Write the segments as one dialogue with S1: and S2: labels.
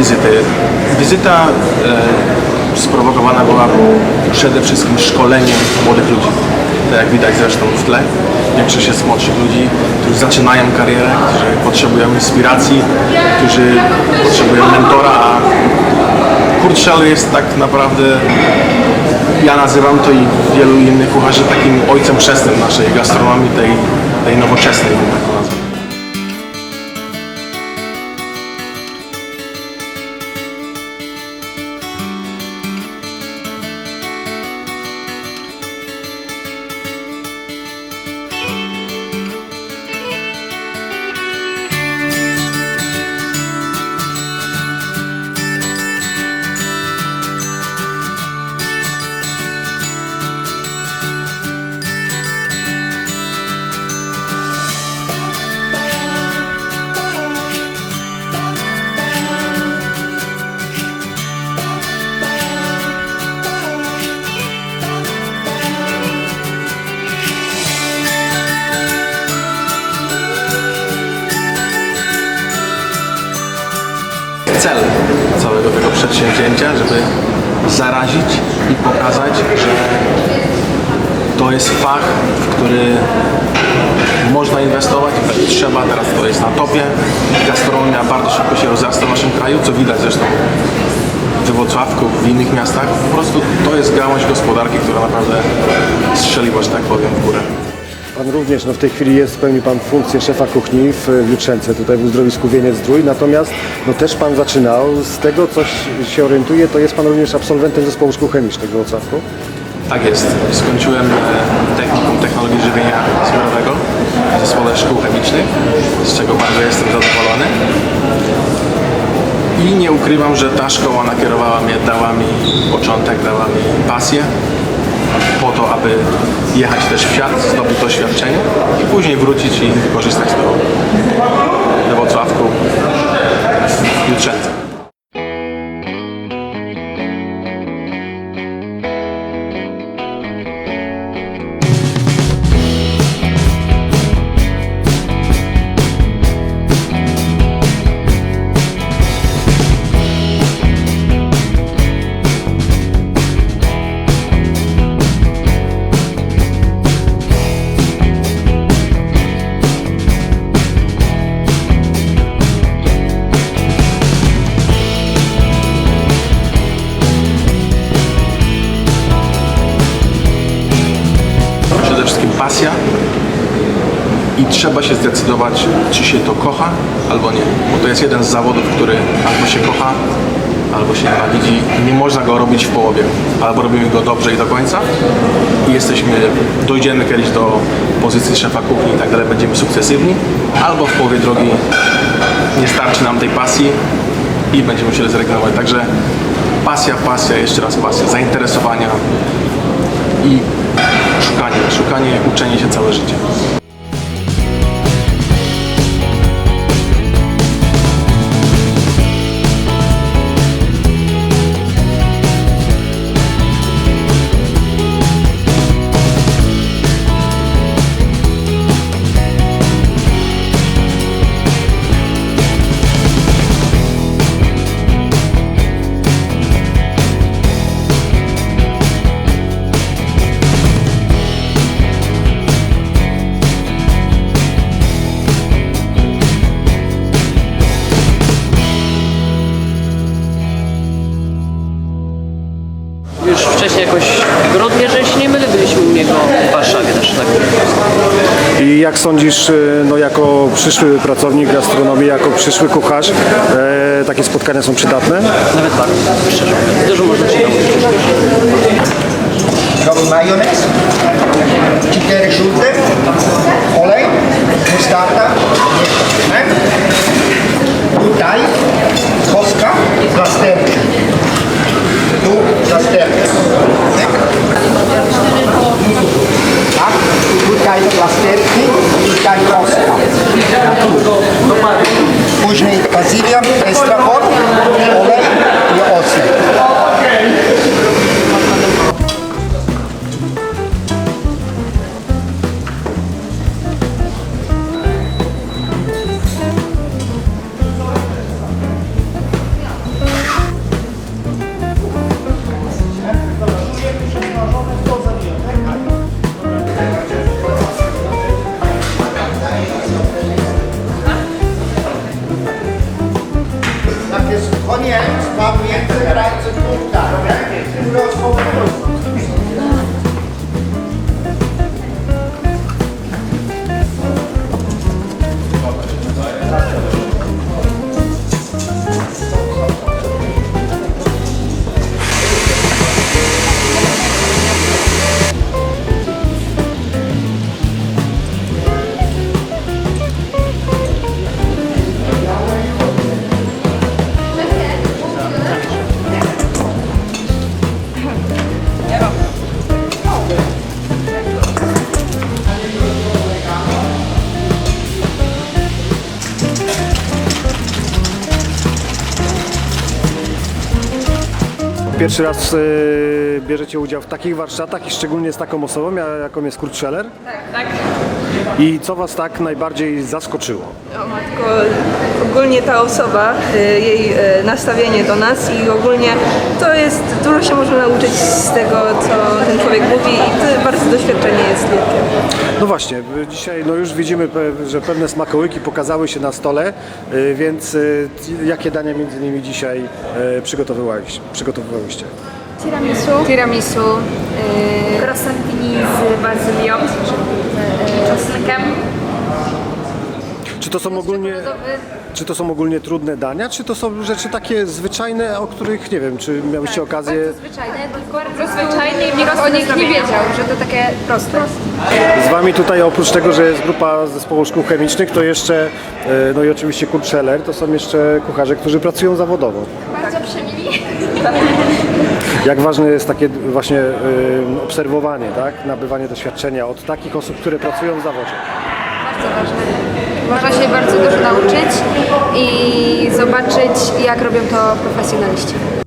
S1: wizyty? Wizyta e, sprowokowana była przede wszystkim szkoleniem młodych ludzi. Tak jak widać zresztą w tle. Większość jest młodszych ludzi, którzy zaczynają karierę, którzy potrzebują inspiracji, którzy potrzebują mentora, a Kurt Schell jest tak naprawdę, ja nazywam to i wielu innych kucharzy takim ojcem chrzestnym naszej gastronomii, tej, tej nowoczesnej, cel całego tego przedsięwzięcia, żeby zarazić i pokazać, że to jest fach, w który można inwestować, trzeba, teraz to jest na topie. Gastronomia bardzo szybko się rozrasta w naszym kraju, co widać zresztą we Wrocławku, w innych miastach. Po prostu to jest gałąź gospodarki, która naprawdę strzeliła, że tak powiem, w górę.
S2: Pan również no w tej chwili jest, pełni Pan funkcję szefa kuchni w, w Jutrzence, tutaj w uzdrowisku Wieniec-Zdrój, natomiast no też Pan zaczynał, z tego co się orientuje, to jest Pan również absolwentem zespołu szkół chemicznych w Wrocławku.
S1: Tak jest. Skończyłem e, technikum technologii żywienia zbiorowego w zespole szkół chemicznych, z czego bardzo jestem zadowolony. I nie ukrywam, że ta szkoła nakierowała mnie, dała mi początek, dała mi pasję po to, aby jechać też w świat, zdobyć doświadczenie i później wrócić i wykorzystać to we Wrocławku w Jutrzence. Pasja i trzeba się zdecydować, czy się to kocha, albo nie. Bo to jest jeden z zawodów, który albo się kocha, albo się nienawidzi. Nie można go robić w połowie. Albo robimy go dobrze i do końca i jesteśmy, dojdziemy kiedyś do pozycji szefa kuchni i tak dalej, będziemy sukcesywni, albo w połowie drogi nie starczy nam tej pasji i będziemy musieli zrezygnować. Także pasja, pasja, jeszcze raz pasja, zainteresowania i szukanie, uczenie się całe życie.
S3: Już wcześniej jakoś w grudniu, że się nie mylę, byliśmy u niego w Warszawie też tak.
S2: I jak sądzisz, y, no jako przyszły pracownik gastronomii, jako przyszły kucharz, e, takie spotkania są przydatne?
S3: Nawet bardzo, szczerze mówiąc. Dużo można się nauczyć.
S4: Majonez, cztery żółte, jest koniec, mam między ręce punkta, które są
S2: Pierwszy raz y, bierzecie udział w takich warsztatach i szczególnie z taką osobą, ja- jaką jest Kurt Scheller?
S5: Tak.
S2: I co Was tak najbardziej zaskoczyło?
S5: O matko, ogólnie ta osoba, y, jej y, nastawienie do nas i ogólnie to jest, dużo się można nauczyć z tego, co ten człowiek mówi i to bardzo doświadczenie jest wielkie.
S2: No właśnie, y, dzisiaj no już widzimy, że pewne smakołyki pokazały się na stole, więc jakie dania między innymi dzisiaj przygotowywaliście? przygotowywaliście?
S6: Tiramisu. Tiramisu. Yy, z bazylią, czosnkiem.
S2: Czy to są ogólnie, czy to są ogólnie trudne dania, czy to są rzeczy takie zwyczajne, o których nie wiem, czy miałyście okazję...
S6: Zwyczajne, bardzo zwyczajne i o nich nie wiedział, że to takie proste.
S2: Z Wami tutaj oprócz tego, że jest grupa zespołu szkół chemicznych, to jeszcze, e, no i oczywiście Kurt Scheller, to są jeszcze kucharze, którzy pracują zawodowo. Jak ważne jest takie właśnie e, obserwowanie, tak? nabywanie doświadczenia od takich osób, które pracują w zawodzie.
S6: Bardzo ważne. Można się bardzo dużo nauczyć i zobaczyć, jak robią to profesjonaliści.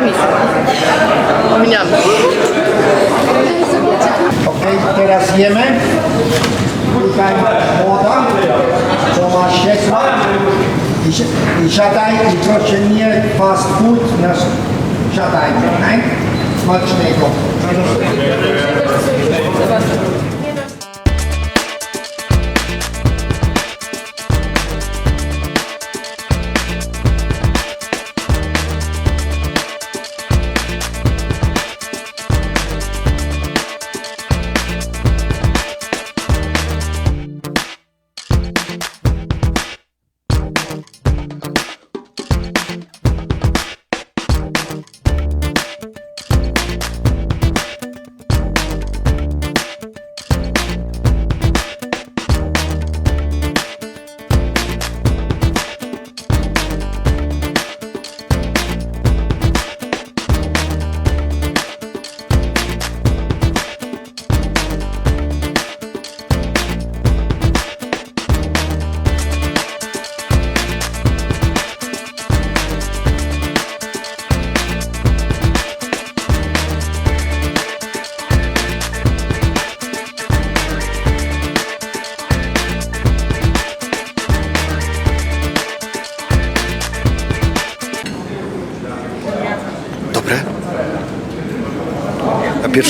S3: Tiramisu. Mniam.
S4: Ok, teraz jemy. Tutaj woda, to ma świecła. I, I siadaj, i proszę nie fast food, nasz siadaj, tak? Smacznego.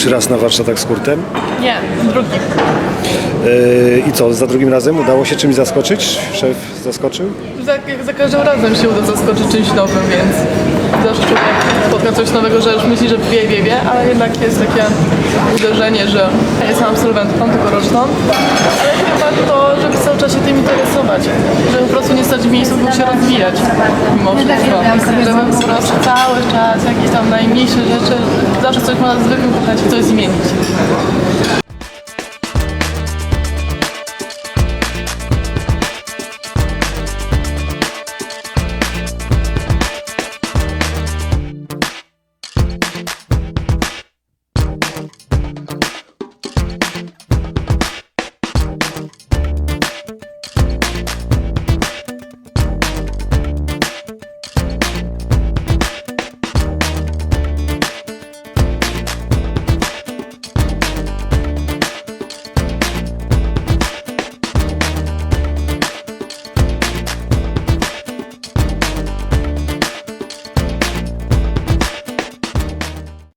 S2: Pierwszy raz na warsztatach z hurtem?
S7: Nie, drugi.
S2: Yy, I co, za drugim razem udało się czymś zaskoczyć? Szef zaskoczył?
S7: Za, jak za każdym razem się uda zaskoczyć czymś nowym, więc zawsze człowiek spotka coś nowego, że już myśli, że wie, wie, wie, ale jednak jest takie uderzenie, że ja jestem absolwentką tegoroczną, ale chyba to, żeby cały czas się tym interesować, żeby po prostu nie stać w miejscu, tylko się rozwijać mimo wszystko, żeby po prostu cały czas jakieś tam najmniejsze rzeczy, zawsze coś można zwykłym kochać coś zmienić.